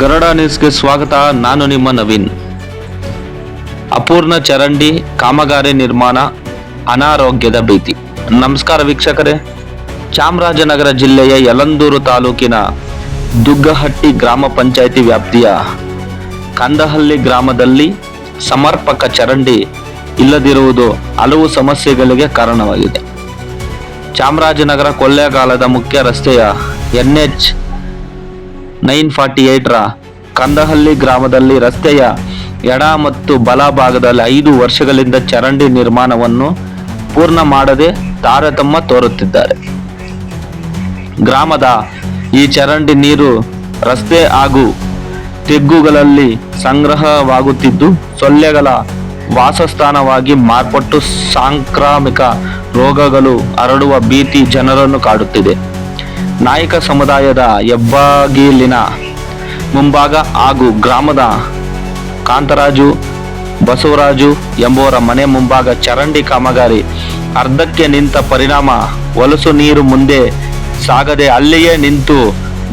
ಗರುಡ ನ್ಯೂಸ್ಗೆ ಸ್ವಾಗತ. ನಾನು ನಿಮ್ಮ ನವೀನ್. ಅಪೂರ್ಣ ಚರಂಡಿ, ಕಾಮಗಾರಿ ನಿರ್ಮಾಣ, ಅನಾರೋಗ್ಯದ ಭೀತಿ. ನಮಸ್ಕಾರ ವೀಕ್ಷಕರೇ. ಚಾಮರಾಜನಗರ ಜಿಲ್ಲೆಯ ಯಲಂದೂರು ತಾಲೂಕಿನ ದುಗ್ಗಹಟ್ಟಿ ಗ್ರಾಮ ಪಂಚಾಯಿತಿ ವ್ಯಾಪ್ತಿಯ ಕಂದಹಳ್ಳಿ ಗ್ರಾಮದಲ್ಲಿ ಸಮರ್ಪಕ ಚರಂಡಿ ಇಲ್ಲದಿರುವುದು ಹಲವು ಸಮಸ್ಯೆಗಳಿಗೆ ಕಾರಣವಾಗಿದೆ. ಚಾಮರಾಜನಗರ ಕೊಳ್ಳೇಗಾಲದ ಮುಖ್ಯ ರಸ್ತೆಯ N H nine forty eight Kandahalli ಗ್ರಾಮದಲ್ಲಿ ರಸ್ತೆಯ ಎಡ ಮತ್ತು ಬಲ ಭಾಗದಲ್ಲಿ ಐದು ವರ್ಷಗಳಿಂದ ಚರಂಡಿ ನಿರ್ಮಾಣವನ್ನು ಪೂರ್ಣ ಮಾಡದೆ ತಾರತಮ್ಯ ತೋರುತ್ತಿದ್ದಾರೆ. ಗ್ರಾಮದ ಈ ಚರಂಡಿ ನೀರು ರಸ್ತೆ ಹಾಗೂ ತೆಗ್ಗುಗಳಲ್ಲಿ ಸಂಗ್ರಹವಾಗುತ್ತಿದ್ದು, ಸೊಳ್ಳೆಗಳ ವಾಸಸ್ಥಾನವಾಗಿ ಮಾರ್ಪಟ್ಟು ಸಾಂಕ್ರಾಮಿಕ ರೋಗಗಳು ಹರಡುವ ಭೀತಿ ಜನರನ್ನು ಕಾಡುತ್ತಿದೆ. ನಾಯಕ ಸಮುದಾಯದ ಹೆಬ್ಬಾಗಿಲಿನ ಮುಂಭಾಗ ಹಾಗೂ ಗ್ರಾಮದ ಕಾಂತರಾಜು, ಬಸವರಾಜು ಎಂಬುವರ ಮನೆ ಮುಂಭಾಗ ಚರಂಡಿ ಕಾಮಗಾರಿ. ಅರ್ಧಕ್ಕೆ ನಿಂತ ಪರಿಣಾಮ, ಹೊಲಸು ನೀರು ಮುಂದೆ ಸಾಗದೆ ಅಲ್ಲಿಯೇ ನಿಂತು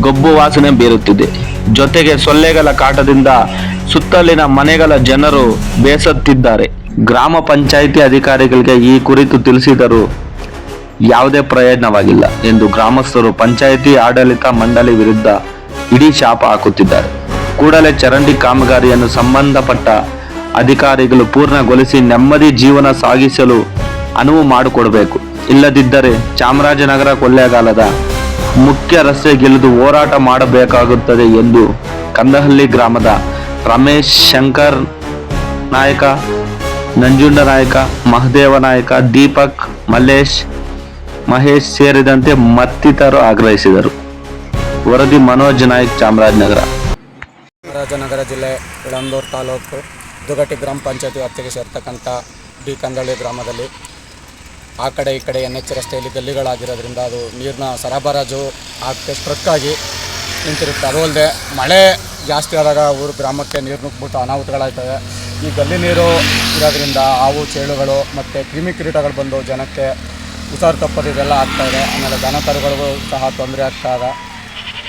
ಗೊಬ್ಬು ವಾಸನೆ ಬೀರುತ್ತಿದೆ. ಜೊತೆಗೆ ಸೊಳ್ಳೆಗಳ ಕಾಟದಿಂದ ಸುತ್ತಲಿನ ಮನೆಗಳ ಜನರು ಬೇಸತ್ತಿದ್ದಾರೆ. ಗ್ರಾಮ ಪಂಚಾಯಿತಿ ಅಧಿಕಾರಿಗಳಿಗೆ ಈ ಕುರಿತು ತಿಳಿಸಿದರು ಯಾವುದೇ ಪ್ರಯೋಜನವಾಗಿಲ್ಲ ಎಂದು ಗ್ರಾಮಸ್ಥರು ಪಂಚಾಯಿತಿ, ಆಡಳಿತ ಮಂಡಳಿ ವಿರುದ್ಧ ಇಡೀ ಶಾಪ ಹಾಕುತ್ತಿದ್ದಾರೆ. ಕೂಡಲೇ ಚರಂಡಿ ಕಾಮಗಾರಿಯನ್ನು ಸಂಬಂಧಪಟ್ಟ ಅಧಿಕಾರಿಗಳು ಪೂರ್ಣಗೊಳಿಸಿ ನೆಮ್ಮದಿ ಜೀವನ ಸಾಗಿಸಲು ಅನುವು ಮಾಡಿಕೊಡಬೇಕು. ಇಲ್ಲದಿದ್ದರೆ ಚಾಮರಾಜನಗರ ಕೊಳ್ಳೇಗಾಲದ ಮುಖ್ಯ ರಸ್ತೆ ರಸ್ತೆಗಿಳಿದು ಹೋರಾಟ ಮಾಡಬೇಕಾಗುತ್ತದೆ ಎಂದು ಕಂದಹಳ್ಳಿ ಗ್ರಾಮದ ರಮೇಶ್ ಶಂಕರ್ ನಾಯಕ ನಂಜುಂಡ ನಾಯಕ ಮಹದೇವ ನಾಯಕ, ದೀಪಕ್ ಮಲ್ಲೇಶ್ ಮಹೇಶ್ ಸೇರಿದಂತೆ ಮತ್ತಿತರರು ಆಗ್ರಹಿಸಿದರು. ವರದಿ ಮನೋಜ್ ನಾಯ್ಕ್, ಚಾಮರಾಜನಗರ. ಚಾಮರಾಜನಗರ ಜಿಲ್ಲೆ, ಇಳಂದೂರು ತಾಲೂಕು ದುಗಟ್ಟಿ ಗ್ರಾಮ ಪಂಚಾಯತಿ ವ್ಯಾಪ್ತಿಗೆ ಸೇರ್ತಕ್ಕಂಥ ಡಿ. ಕಂದಳ್ಳಿ ಗ್ರಾಮದಲ್ಲಿ ಆ ಕಡೆ ಈ ಕಡೆ ಎನ್ ಎಚ್ ರಸ್ತೆಯಲ್ಲಿ ಗಲ್ಲಿಗಳಾಗಿರೋದ್ರಿಂದ ಅದು ನೀರಿನ ಸರಬರಾಜು ಆಗಕ್ಕೆ ಸ್ಟ್ರಕ್ಕಾಗಿ ನಿಂತಿರುತ್ತೆ. ಅದು ಅಲ್ಲದೆ ಮಳೆ ಜಾಸ್ತಿ ಆದಾಗ ಊರು ಗ್ರಾಮಕ್ಕೆ ನೀರು ನುಗ್ಬಿಟ್ಟು ಅನಾಹುತಗಳಾಗ್ತವೆ. ಈ ಗಲ್ಲಿ ನೀರು ಇರೋದ್ರಿಂದ ಹಾವು, ಚೇಳುಗಳು ಮತ್ತು ಕ್ರಿಮಿ ಕೀಟಗಳು ಬಂದು ಜನಕ್ಕೆ ಉಸಾರು ತಪ್ಪದು ಇದೆಲ್ಲ ಆಗ್ತಾಯಿದೆ ಆಮೇಲೆ ದನ ಕರುಗಳಿಗೂ ಸಹ ತೊಂದರೆ ಆಗ್ತಾಯಿದೆ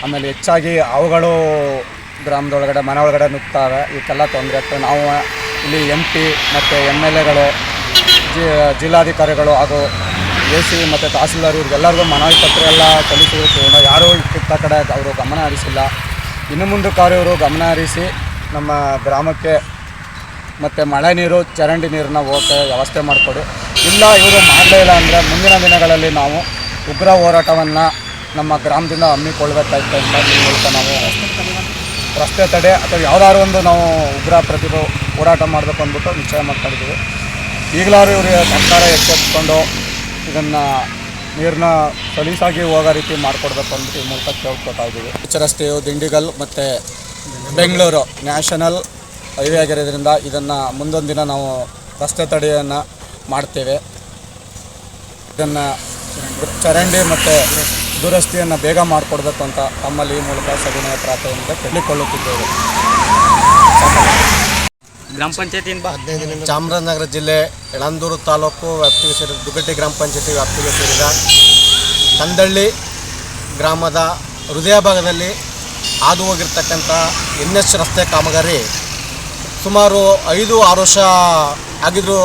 ಆಮೇಲೆ ಹೆಚ್ಚಾಗಿ ಅವುಗಳು ಗ್ರಾಮದೊಳಗಡೆ ಮನೆ ಒಳಗಡೆ ನುಗ್ತಾವೆ. ಇದಕ್ಕೆಲ್ಲ ತೊಂದರೆ ಆಗ್ತವೆ ನಾವು ಇಲ್ಲಿ ಎಂ ಪಿ ಮತ್ತು ಎಂ ಎಲ್ ಎಗಳು ಜಿ, ಜಿಲ್ಲಾಧಿಕಾರಿಗಳು ಹಾಗೂ ಎ ಸಿ ಮತ್ತು ತಹಸೀಲ್ದಾರ್ ಇವ್ರಿಗೆಲ್ಲರಿಗೂ ಮನವಿ ಪತ್ರ ಎಲ್ಲ ಸಲ್ಲಿಸಿರುತ್ತೀವಿ ಯಾರೂ ಇತ್ತ ಕಡೆ ಅವರು ಗಮನ ಹರಿಸಿಲ್ಲ. ಇನ್ನು ಮುಂದೆ ಇವರು ಗಮನ ಹರಿಸಿ ನಮ್ಮ ಗ್ರಾಮಕ್ಕೆ ಮತ್ತು ಮಳೆ ನೀರು, ಚರಂಡಿ ನೀರನ್ನ ಹೋಗಕ್ಕೆ ವ್ಯವಸ್ಥೆ ಮಾಡಿಕೊಡಿ. ಇಲ್ಲ, ಇವರು ಮಾಡಲೇ ಇಲ್ಲ ಅಂದರೆ ಮುಂದಿನ ದಿನಗಳಲ್ಲಿ ನಾವು ಉಗ್ರ ಹೋರಾಟವನ್ನು ನಮ್ಮ ಗ್ರಾಮದಿಂದ ಹಮ್ಮಿಕೊಳ್ಬೇಕಾಯ್ತು ಅಂತ ಹೇಳ್ತ ನಾವು ರಸ್ತೆ ತಡೆ ಅಥವಾ ಯಾವುದಾದ್ರು ಒಂದು ನಾವು ಉಗ್ರ ಪ್ರತಿಭೆ ಹೋರಾಟ ಮಾಡಬೇಕು ಅಂದ್ಬಿಟ್ಟು ನಿಶ್ಚಯ ಮಾಡ್ಕೊಂಡಿದ್ದೀವಿ ಈಗಲಾದ್ರೂ ಇವರಿಗೆ ಸರ್ಕಾರ ಎಚ್ಚೆತ್ಕೊಂಡು ಇದನ್ನು ನೀರನ್ನ ಸಲೀಸಾಗಿ ಹೋಗೋ ರೀತಿ ಮಾಡಿಕೊಡ್ಬೇಕು ಅಂದ್ಬಿಟ್ಟು ಈ ಮೂಲಕ ಕೇಳ್ಕೊತಾ ಇದ್ದೀವಿ. ರಸ್ತೆಯು ದಿಂಡಿಗಲ್ ಮತ್ತು ಬೆಂಗಳೂರು ನ್ಯಾಷನಲ್ ಹೈವೇ ಆಗಿರೋದ್ರಿಂದ ಇದನ್ನು ಮುಂದೊಂದು ದಿನ ನಾವು ರಸ್ತೆ ತಡೆಯನ್ನು ಮಾಡ್ತೇವೆ. ಇದನ್ನು ಚರಂಡಿ ಮತ್ತು ದುರಸ್ತಿಯನ್ನು ಬೇಗ ಮಾಡಿಕೊಡ್ಬೇಕು ಅಂತ ತಮ್ಮಲ್ಲಿ ಈ ಮೂಲಕ ಸವಿನಯ ಪ್ರಾರ್ಥನೆಯಿಂದ ಕೇಳಿಕೊಳ್ಳುತ್ತಿದ್ದೇವೆ. ಗ್ರಾಮ ಪಂಚಾಯತಿಯಿಂದ ಹದಿನೈದು ಚಾಮರಾಜನಗರ ಜಿಲ್ಲೆ ಯಳಂದೂರು ತಾಲೂಕು ವ್ಯಾಪ್ತಿಗೆ ಸೇರಿದ ದುಗಟ್ಟಿ ಗ್ರಾಮ ಪಂಚಾಯತಿ ವ್ಯಾಪ್ತಿಗೆ ಸೇರಿದ ಕಂದಳ್ಳಿ ಗ್ರಾಮದ ಹೃದಯ ಭಾಗದಲ್ಲಿ ಹಾದು ಹೋಗಿರ್ತಕ್ಕಂಥ ಎನ್ ಎಚ್ ರಸ್ತೆ ಕಾಮಗಾರಿ ಸುಮಾರು ಐದು, ಆರು ವರ್ಷ ಆಗಿದ್ರು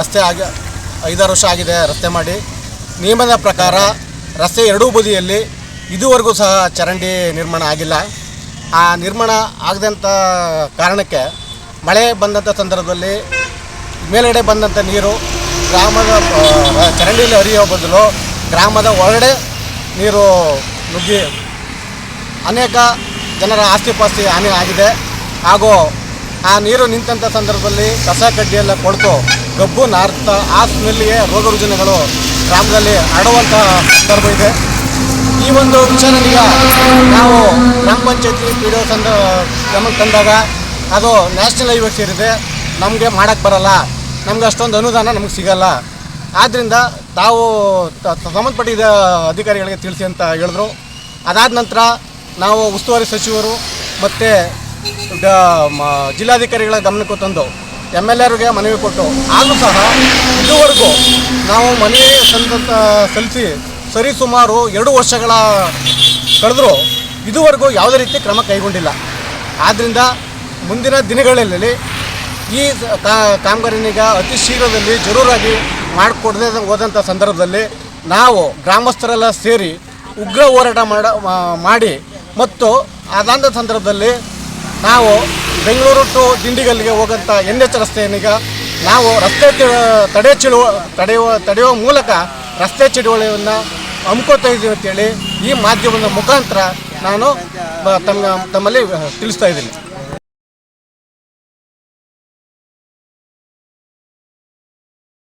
ರಸ್ತೆ ಆಗಿ, ಐದಾರು ವರ್ಷ ಆಗಿದೆ ರಸ್ತೆ ಮಾಡಿ. ನಿಯಮದ ಪ್ರಕಾರ ರಸ್ತೆ ಎರಡೂ ಬದಿಯಲ್ಲಿ ಇದುವರೆಗೂ ಸಹ ಚರಂಡಿ ನಿರ್ಮಾಣ ಆಗಿಲ್ಲ. ಆ ನಿರ್ಮಾಣ ಆಗದಂಥ ಕಾರಣಕ್ಕೆ ಮಳೆ ಬಂದಂಥ ಸಂದರ್ಭದಲ್ಲಿ ಮೇಲಡೆ ಬಂದಂಥ ನೀರು ಗ್ರಾಮದ ಚರಂಡಿಯಲ್ಲಿ ಹರಿಯೋ ಬದಲು ಗ್ರಾಮದ ಒಳಗಡೆ ನೀರು ನುಗ್ಗಿ ಅನೇಕ ಜನರ ಆಸ್ತಿ ಪಾಸ್ತಿ ಹಾನಿ ಆಗಿದೆ. ಹಾಗೂ ಆ ನೀರು ನಿಂತಂಥ ಸಂದರ್ಭದಲ್ಲಿ ಕಸ ಕಡ್ಡಿಯೆಲ್ಲ ಕೊಡ್ತು. ಗಬ್ಬು ನಾರ್ತ, ಆ ರೋಗ ರುಜಿನಗಳು ಗ್ರಾಮದಲ್ಲಿ ಹರಡುವಂಥ ಸಂದರ್ಭ ಇದೆ. ಈ ಒಂದು ವಿಚಾರನೀಗ ನಾವು ಗ್ರಾಮ ಪಂಚಾಯತಿ ಪಿ ಡಿ ಒ ತಂದಾಗ ಅದು ನ್ಯಾಷನಲ್ ಹೈವೇ ಸೇರಿದೆ. ನಮಗೆ ಮಾಡೋಕ್ಕೆ ಬರಲ್ಲ. ನಮ್ಗೆ ಅಷ್ಟೊಂದು ಅನುದಾನ ನಮಗೆ ಸಿಗಲ್ಲ. ಆದ್ದರಿಂದ ತಾವು ಸಂಬಂಧಪಟ್ಟಿದ ಅಧಿಕಾರಿಗಳಿಗೆ ತಿಳಿಸಿ ಅಂತ ಹೇಳಿದ್ರು. ಅದಾದ ನಂತರ ನಾವು ಉಸ್ತುವಾರಿ ಸಚಿವರು ಮತ್ತು ಜಿಲ್ಲಾಧಿಕಾರಿಗಳ ಗಮನಕ್ಕೆ ತಂದು ಎಂ ಎಲ್ ಎರಿಗೆ ಮನವಿ ಕೊಟ್ಟು, ಆದರೂ ಸಹ ಇದುವರೆಗೂ ನಾವು ಮನವಿ ಸಂತ ಸಲ್ಲಿಸಿ ಸರಿ ಸುಮಾರು ಎರಡು ವರ್ಷಗಳ ಕಳೆದರೂ ಇದುವರೆಗೂ ಯಾವುದೇ ರೀತಿ ಕ್ರಮ ಕೈಗೊಂಡಿಲ್ಲ. ಆದ್ದರಿಂದ ಮುಂದಿನ ದಿನಗಳಲ್ಲಿ ಈ ಕಾಮಗಾರಿನೀಗ ಅತಿ ಶೀಘ್ರದಲ್ಲಿ ಜರೂರಾಗಿ ಮಾಡಿಕೊಡದೆ ಹೋದಂಥ ಸಂದರ್ಭದಲ್ಲಿ ನಾವು ಗ್ರಾಮಸ್ಥರೆಲ್ಲ ಸೇರಿ ಉಗ್ರ ಹೋರಾಟ ಮಾಡಿ ಮತ್ತು ಅದಾದ ಸಂದರ್ಭದಲ್ಲಿ ನಾವು ಬೆಂಗಳೂರು ಟು ದಿಂಡಿಗಲ್ಲಿಗೆ ಹೋಗೋಂಥ ಎನ್ ಎಚ್ ರಸ್ತೆಯನ್ನೀಗ ನಾವು ರಸ್ತೆ ತಡೆ ಚಳುವ, ತಡೆಯುವ ತಡೆಯುವ ಮೂಲಕ ರಸ್ತೆ ಚಳುವಳಿಯನ್ನು ಹಮ್ಕೋತಾ ಇದ್ದೀವಿ ಅಂತೇಳಿ ಈ ಮಾಧ್ಯಮದ ಮುಖಾಂತರ ನಾನು ತಮ್ಮ ತಮ್ಮಲ್ಲಿ ತಿಳಿಸ್ತಾ ಇದ್ದೀನಿ.